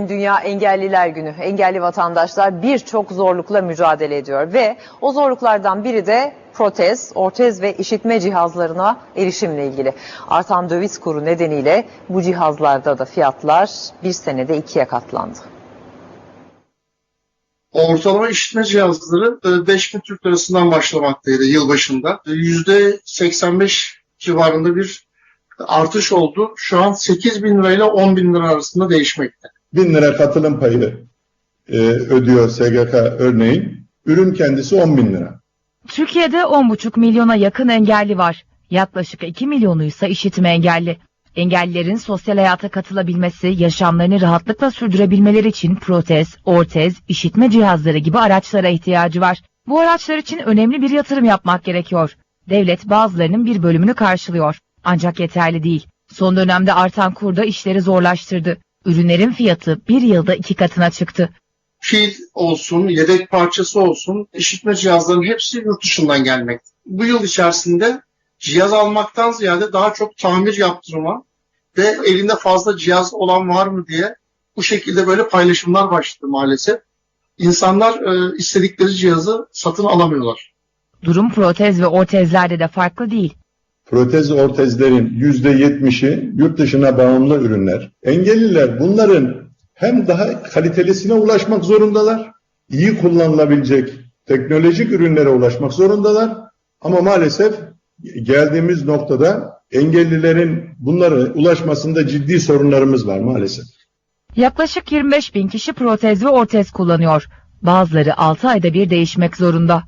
Dünya Engelliler Günü. Engelli vatandaşlar birçok zorlukla mücadele ediyor ve o zorluklardan biri de protez, ortez ve işitme cihazlarına erişimle ilgili. Artan döviz kuru nedeniyle bu cihazlarda da fiyatlar bir senede ikiye katlandı. Ortalama işitme cihazları e, 5000 Türk lirasından başlamaktaydı yılbaşında. E, %85 civarında bir artış oldu. Şu an 8 bin lirayla 10 bin lira arasında değişmekte. 1000 lira katılım payı e, ödüyor SGK örneğin. Ürün kendisi 10 bin lira. Türkiye'de 10,5 milyona yakın engelli var. Yaklaşık 2 milyonu ise işitme engelli. Engellilerin sosyal hayata katılabilmesi, yaşamlarını rahatlıkla sürdürebilmeleri için protez, ortez, işitme cihazları gibi araçlara ihtiyacı var. Bu araçlar için önemli bir yatırım yapmak gerekiyor. Devlet bazılarının bir bölümünü karşılıyor. Ancak yeterli değil. Son dönemde artan kur da işleri zorlaştırdı. Ürünlerin fiyatı bir yılda iki katına çıktı. Pil olsun, yedek parçası olsun, işitme cihazlarının hepsi yurt dışından gelmekte. Bu yıl içerisinde cihaz almaktan ziyade daha çok tamir yaptırma ve elinde fazla cihaz olan var mı diye bu şekilde böyle paylaşımlar başladı maalesef. İnsanlar e, istedikleri cihazı satın alamıyorlar. Durum protez ve ortezlerde de farklı değil. Protez ortezlerin %70'i yurt dışına bağımlı ürünler. Engelliler bunların hem daha kalitelisine ulaşmak zorundalar, iyi kullanılabilecek teknolojik ürünlere ulaşmak zorundalar. Ama maalesef geldiğimiz noktada engellilerin bunlara ulaşmasında ciddi sorunlarımız var maalesef. Yaklaşık 25 bin kişi protez ve ortez kullanıyor. Bazıları 6 ayda bir değişmek zorunda.